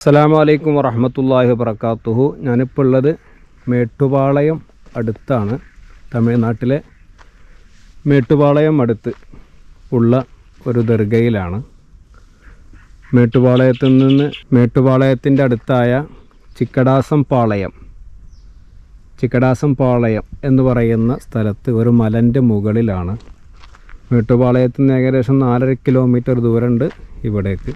അസ്സലാമു വലൈക്കും വറഹമത്തല്ലാഹി വബർക്കാത്തുഹു ഞാനിപ്പോൾ ഉള്ളത് മേട്ടുപാളയം അടുത്താണ്. തമിഴ്നാട്ടിലെ മേട്ടുപാളയം അടുത്ത് ഉള്ള ഒരു ദർഗയിലാണ്. മേട്ടുപാളയത്തിൽ നിന്ന് മേട്ടുപാളയത്തിന്റെ അടുത്തായ ചിക്കടാസം പാളയം ചിക്കടാസം പാളയം എന്ന് പറയുന്ന സ്ഥലത്ത് ഒരു മലന്റെ മുകളിലാണ്. മേട്ടുപാളയത്തിൽ നിന്ന് ഏകദേശം നാലര കിലോമീറ്റർ ദൂരമുണ്ട് ഇവിടേക്ക്.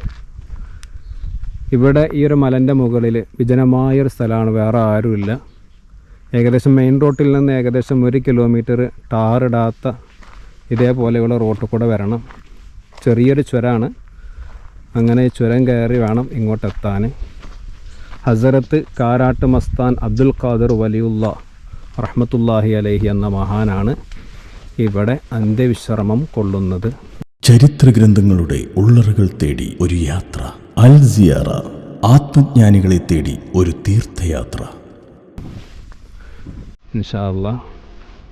ഇവിടെ ഈ ഒരു മലന്റെ മുകളിൽ വിജനമായൊരു സ്ഥലമാണ് വേറെ ആരുമില്ല. ഏകദേശം മെയിൻ റോട്ടിൽ നിന്ന് ഏകദേശം ഒരു കിലോമീറ്റർ ടാറിടാത്ത ഇതേപോലെയുള്ള റോട്ടിൽ കൂടെ വരണം. ചെറിയൊരു ചുരമാണ്. അങ്ങനെ ചുരം കയറി വേണം ഇങ്ങോട്ടെത്താൻ. ഹസരത്ത് കാരാട്ട് മസ്താൻ അബ്ദുൽ ഖാദർ വലിയുള്ള റഹ്മത്തുല്ലാഹി അലഹി എന്ന മഹാനാണ് ഇവിടെ അന്ത്യവിശ്രമം കൊള്ളുന്നത്. ചരിത്ര ഗ്രന്ഥങ്ങളുടെ ഉള്ളറുകൾ തേടി ഒരു യാത്ര. അൽ സിയാറ ആത്മജ്ഞാനികളെ തേടി ഒരു തീർത്ഥയാത്ര. നിഷാള്ള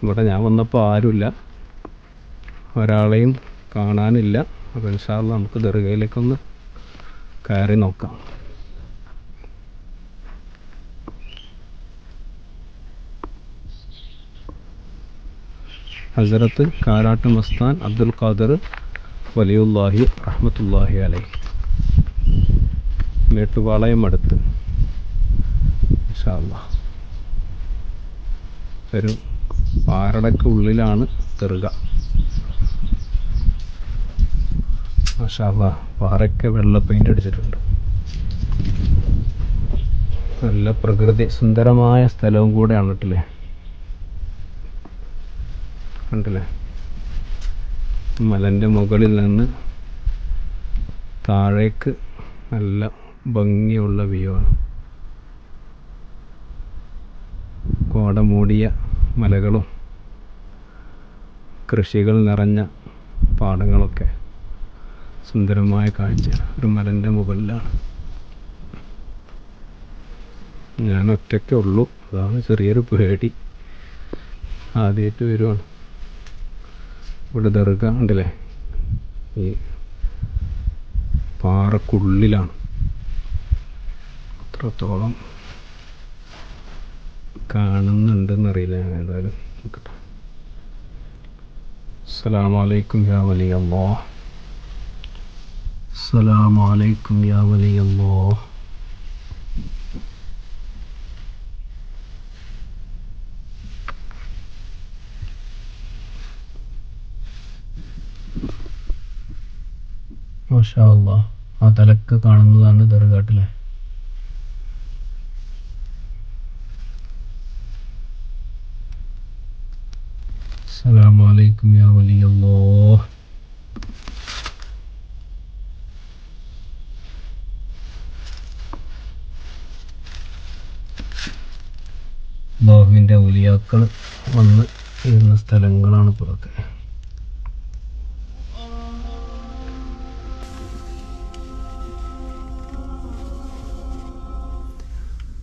ഇവിടെ ഞാൻ വന്നപ്പോൾ ആരുമില്ല. ഒരാളെയും കാണാനില്ല. അപ്പോൾ നിഷാള്ള നമുക്ക് ദർഗയിലേക്കൊന്ന് കയറി നോക്കാം. ഹസരത്ത് കാരാട്ട് മസ്താൻ അബ്ദുൽ ഖാദർ വലിയുല്ലാഹി റഹ്മത്തുല്ലാഹി അലൈ മേട്ടുപാളയം അടുത്ത് ഇൻഷാല്ലാ ഒരു പാറടക്ക് ഉള്ളിലാണ് തെറുക. പാറയ്ക്ക് വെള്ള പെയിന്റ് അടിച്ചിട്ടുണ്ട്. നല്ല പ്രകൃതി സുന്ദരമായ സ്ഥലവും കൂടെയാണ് കേട്ടില്ലേ കണ്ടില്ലേ? മലന്റെ മുകളിൽ നിന്ന് താഴേക്ക് നല്ല ഭംഗിയുള്ള വ്യൂ ആണ് കോട മൂടിയ മലകളും കൃഷികൾ നിറഞ്ഞ പാടങ്ങളൊക്കെ സുന്ദരമായ കാഴ്ചയാണ്. ഒരു മലന്റെ മുകളിലാണ്. ഞാൻ ഒറ്റയ്ക്കേ ഉള്ളൂ. അതാണ് ചെറിയൊരു പേടി. ആദ്യമായിട്ട് വരുവാണ്. ഇവിടെ ദർഗ ഉണ്ടല്ലേ? ഈ പാറക്കുള്ളിലാണ്. അത്രത്തോളം കാണുന്നുണ്ടെന്നറിയില്ല ഏതായാലും നോക്കട്ടെ അസ്സലാമു അലൈക്കും യാ വലി അമ്മോ അസ്സലാമു അലൈക്കും യാ വലി അമ്മോ മാഷാ അല്ലാ ആ തലക്ക് കാണുന്നതാണ് ദർഗാട്ടിലെ السلام عليكم يا ولي الله അള്ളാഹുവിൻ്റെ ഔലിയാക്കൾ വന്ന് ഇരുന്ന സ്ഥലങ്ങളാണ് ഇപ്പോഴൊക്കെ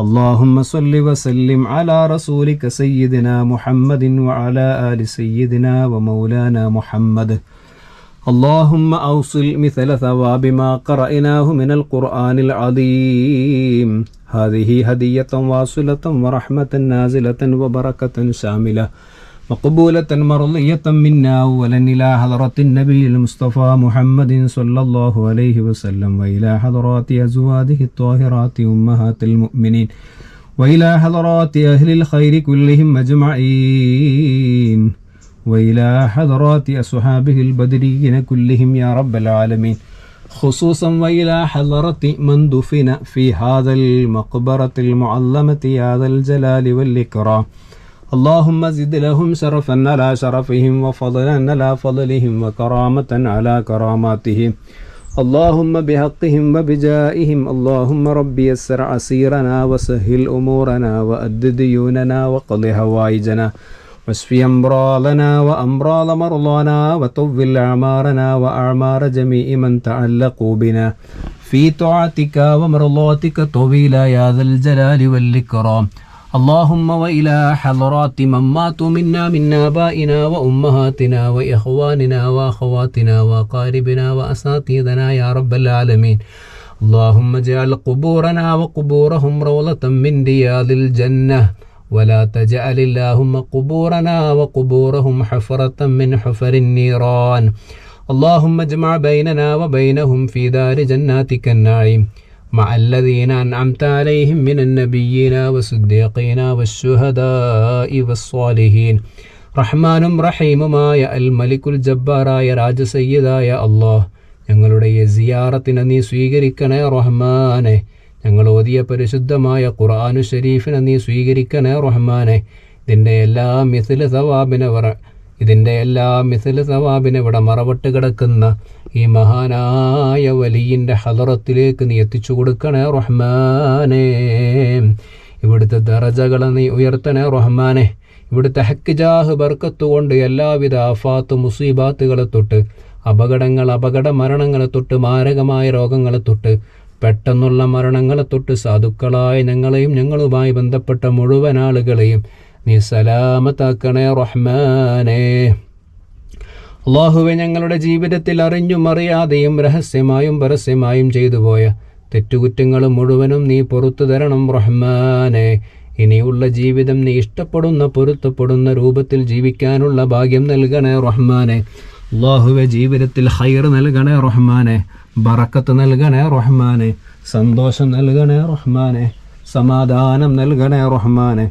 اللهم صل وسلم على رسولك سيدنا محمد وعلى آل سيدنا ومولانا محمد اللهم أوصل مثل ثواب ما قرأناه من القرآن العظيم هذه هدية واصلة ورحمة نازلة وبركة شاملة مقبولة مرضية منا أولا إلى حضرة النبي المصطفى محمد صلى الله عليه وسلم وإلى حضرات أزواجه الطاهرات أمهات المؤمنين وإلى حضرات أهل الخير كلهم أجمعين وإلى حضرات أصحابه البدريين كلهم يا رب العالمين. خصوصا وإلى حضرة من دفن في هذا المقبرة المعظمة يا ذا الجلال والإكرام. اللهم زد لهم شرفا على شرفهم وفضلا على فضلهم وكرامة على كراماتهم اللهم بحقهم وبجائهم. اللهم ربي يسر عسيرنا وسهل أمورنا وأد ديوننا وقض هوائجنا. واشف أمراضنا وأمراض مرضانا وطول أعمارنا وأعمار جميع من تعلقوا بنا. في طاعتك ومرضاتك طويلا يا ذا الجلال والإكرام. اللهم وإلى حضرات من ماتوا منا من آبائنا وأمهاتنا وإخواننا وأخواتنا وأقاربنا وأساتذنا يا رب العالمين. اللهم اجعل قبورنا وقبورهم روضة من رياض الجنة. ولا تجعل اللهم قبورنا وقبورهم حفرة من حفر النيران. اللهم اجمع بيننا وبينهم في دار جناتك النعيم. مع الذين أنعمت عليهم من النبيين والصديقين والشهداء والصالحين റഹ്മാനും റഹീമുമായ അൽ മലിക്കുൽ ജബ്ബാറായ രാജസയ്യദായ അള്ളാഹ് ഞങ്ങളുടെ ഈ സിയാറത്തിനെ നീ സ്വീകരിക്കണേ റഹ്മാനെ ഞങ്ങൾ ഓതിയ പരിശുദ്ധമായ ഖുർആാനു ഷരീഫിനെ നീ സ്വീകരിക്കണേ റഹ്മാനെ ഇതിൻ്റെ എല്ലാ മിസിൽ സവാബിനെ വറ ഇതിന്റെ എല്ലാ മിസിൽ സവാബിനെ ഇവിടെ മറവിട്ട് കിടക്കുന്ന ഈ മഹാനായ വലിയിന്റെ ഹലറത്തിലേക്ക് നീ എത്തിച്ചു കൊടുക്കണേ റഹ്മാനേ. ഇവിടുത്തെ ദറജകളെ നീ ഉയർത്തണേ റഹ്മാനെ. ഇവിടുത്തെ ഹക്കിജാഹ് ബർക്കത്ത് കൊണ്ട് എല്ലാവിധ ആഫാത്ത് മുസീബാത്തുകളെ തൊട്ട് അപകടങ്ങൾ അപകട മരണങ്ങളെ തൊട്ട് മാരകമായ രോഗങ്ങളെ തൊട്ട് പെട്ടെന്നുള്ള മരണങ്ങളെ തൊട്ട് സാധുക്കളായ ഞങ്ങളെയും ഞങ്ങളുമായി ബന്ധപ്പെട്ട മുഴുവൻ ആളുകളെയും നീ സലാമത്താക്കണേ റഹ്മാനേ. അള്ളാഹുവെ ഞങ്ങളുടെ ജീവിതത്തിൽ അറിഞ്ഞും അറിയാതെയും രഹസ്യമായും പരസ്യമായും ചെയ്തുപോയ തെറ്റുകുറ്റങ്ങൾ മുഴുവനും നീ പുറത്തു തരണം റഹ്മാനെ. ഇനിയുള്ള ജീവിതം നീ ഇഷ്ടപ്പെടുന്ന പൊരുത്തപ്പെടുന്ന രൂപത്തിൽ ജീവിക്കാനുള്ള ഭാഗ്യം നൽകണേ റഹ്മാനെ. അള്ളാഹുവെ ജീവിതത്തിൽ ഹൈർ നൽകണേ റഹ്മാനെ. ബറക്കത്ത് നൽകണേ റഹ്മാനെ. സന്തോഷം നൽകണേ റഹ്മാനെ. സമാധാനം നൽകണേ റഹ്മാനെ.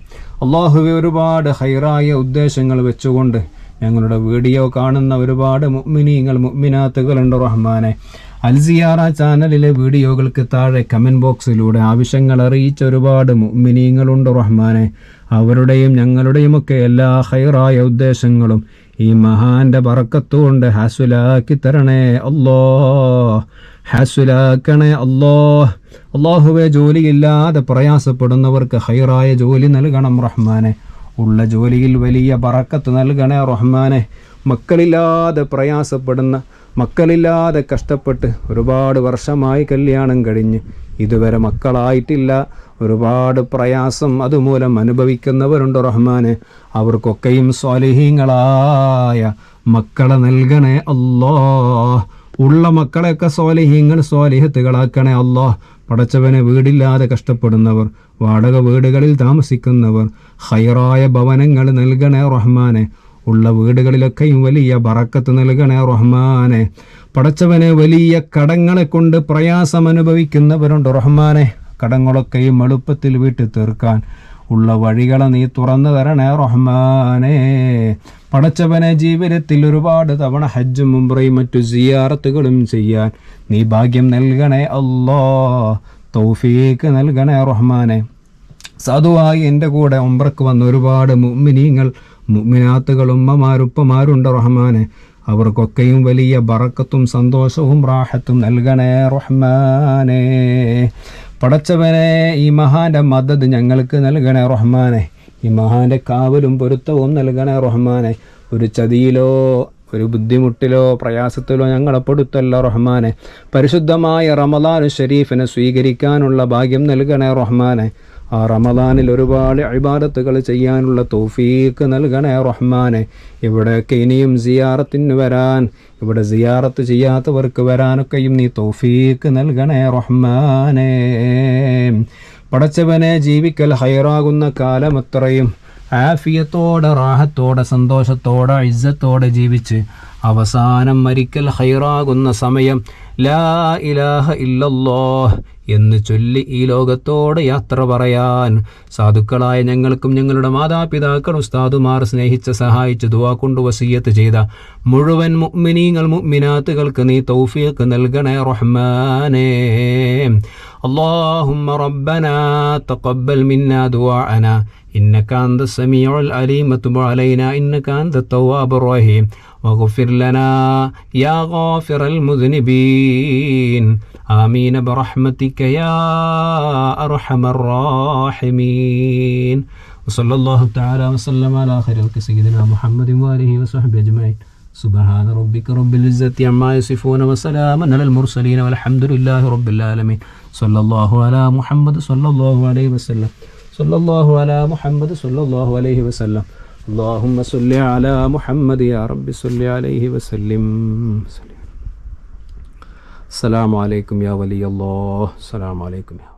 അള്ളാഹുവെ ഒരുപാട് ഹൈറായ ഉദ്ദേശങ്ങൾ വെച്ചുകൊണ്ട് ഞങ്ങളുടെ വീഡിയോ കാണുന്ന ഒരുപാട് മുഗ്മിനീങ്ങൾ മുഗ്മിനാത്തുകളുണ്ട് റഹ്മാനെ. അൽസിയാറ ചാനലിലെ വീഡിയോകൾക്ക് താഴെ കമന്റ് ബോക്സിലൂടെ ആവശ്യങ്ങൾ അറിയിച്ച ഒരുപാട് മുഗ്മിനീങ്ങളുണ്ട് റഹ്മാനെ. അവരുടെയും ഞങ്ങളുടെയുമൊക്കെ എല്ലാ ഹൈറായ ഉദ്ദേശങ്ങളും ഈ മഹാന്റെ പറക്കത്തുകൊണ്ട് ഹാസുലാക്കി തരണേ അല്ലോ ഹാസുലാക്കണേ അല്ലോ അള്ളാഹുവെ ജോലിയില്ലാതെ പ്രയാസപ്പെടുന്നവർക്ക് ഹൈറായ ജോലി നൽകണം റഹ്മാനെ. ഉള്ള ജോലിയിൽ വലിയ പറക്കത്ത് നൽകണേ റഹ്മാനെ. മക്കളില്ലാതെ പ്രയാസപ്പെടുന്ന മക്കളില്ലാതെ കഷ്ടപ്പെട്ട് ഒരുപാട് വർഷമായി കല്യാണം കഴിഞ്ഞ്. ഇതുവരെ മക്കളായിട്ടില്ല. ഒരുപാട് പ്രയാസം അതുമൂലം അനുഭവിക്കുന്നവരുണ്ട് റഹ്മാന്. അവർക്കൊക്കെയും സ്വാലിഹീങ്ങളായ മക്കളെ നൽകണേ അല്ലോ ഉള്ള മക്കളെയൊക്കെ സ്വാലിഹീങ്ങൾ സ്വാലിഹത്തുകളാക്കണേ അള്ളാഹ്. പടച്ചവനെ വീടില്ലാതെ കഷ്ടപ്പെടുന്നവർ വാടക വീടുകളിൽ താമസിക്കുന്നവർ ഹൈറായ ഭവനങ്ങൾ നൽകണേ റഹ്മാനെ. ഉള്ള വീടുകളിലൊക്കെയും വലിയ ബറക്കത്ത് നൽകണേ റഹ്മാനെ. പടച്ചവനെ വലിയ കടങ്ങളെ കൊണ്ട് പ്രയാസം അനുഭവിക്കുന്നവരുണ്ട് റഹ്മാനെ. കടങ്ങളൊക്കെയും എളുപ്പത്തിൽ വീട്ടിൽ തീർക്കാൻ ഉള്ള വഴികളെ നീ തുറന്നു തരണേ റഹ്മാനേ. പടച്ചവനെ ജീവിതത്തിൽ ഒരുപാട് തവണ ഹജ്ജും മുംബ്രയും മറ്റു സിയാറത്തുകളും ചെയ്യാൻ നീ ഭാഗ്യം നൽകണേ അല്ലോ. തൗഫീക്ക് നൽകണേ റഹ്മാനെ. സാധുവായി എന്റെ കൂടെ ഒമ്പ്രക്ക് വന്ന ഒരുപാട് മുമ്മിനീങ്ങൾ മുമ്മിനാത്തുകൾ ഉമ്മമാരുപ്പമാരുണ്ട് റഹ്മാനെ. അവർക്കൊക്കെയും വലിയ ബറക്കത്തും സന്തോഷവും റാഹത്തും നൽകണേ റഹ്മാനെ. പടച്ചവനെ ഈ മഹാന്റെ മദത് ഞങ്ങൾക്ക് നൽകണേ റഹ്മാനെ. ഈ മഹാന്റെ കാവലും പൊരുത്തവും നൽകണേ റഹ്മാനെ. ഒരു ചതിയിലോ ഒരു ബുദ്ധിമുട്ടിലോ പ്രയാസത്തിലോ ഞങ്ങളെ പെടുത്തല്ല റഹ്മാനെ. പരിശുദ്ധമായ റമദാൻ ഷരീഫിനെ സ്വീകരിക്കാനുള്ള ഭാഗ്യം നൽകണേ റഹ്മാനെ. ആ റമദാനിൽ ഒരുപാട് അഴിബാദത്തുകൾ ചെയ്യാനുള്ള തോഫീക്ക് നൽകണേ റഹ്മാനെ. ഇവിടെയൊക്കെ ഇനിയും സിയാറത്തിന് വരാൻ ഇവിടെ സിയാറത്ത് ചെയ്യാത്തവർക്ക് വരാനൊക്കെയും നീ തോഫീക്ക് നൽകണേ റഹ്മാനേ. പടച്ചവനെ ജീവിക്കൽ ഹൈറാകുന്ന കാലം അത്രയും ആഫിയത്തോടെ റാഹത്തോടെ സന്തോഷത്തോടെ ഇജ്ജത്തോടെ ജീവിച്ച് അവസാനം മരിക്കൽ ഹൈറാകുന്ന സമയം. ലാ ഇലാഹ ഇല്ലല്ലോ എന്ന് ചൊല്ലി ഈ ലോകത്തോട് യാത്ര പറയാൻ. സാധുക്കളായ ഞങ്ങൾക്കും ഞങ്ങളുടെ മാതാപിതാക്കൾ ഉസ്താദുമാർ സ്നേഹിച്ച് സഹായിച്ച് ദുവാ കൊണ്ട് വസീയത്ത് ചെയ്ത മുഴുവൻ മുഗ്മിനീങ്ങൾ മുഗ്മിനാത്തുകൾക്ക് നീ തൗഫീഖ് നൽകണേ റഹ്മാനേ. اللهم ربنا تقبل منا دعاءنا. إنك أنت السميع العليم. وتب علينا. إنك أنت التواب الرحيم. واغفر لنا يا غافر المذنبين. آمين. برحمتك يا أرحم الراحمين. وصلى الله تعالى وسلم على خير سيدنا محمد وآله وصحبه أجمعين. سبحان ربك رب العزة عما يصفون وسلام على المرسلين والحمد لله رب العالمين. صلى الله على محمد صلى الله عليه وسلم. صلى الله على محمد صلى الله عليه وسلم. اللهم صل على محمد يا رب صل عليه وسلم. السلام عليكم يا ولي الله. السلام عليكم يا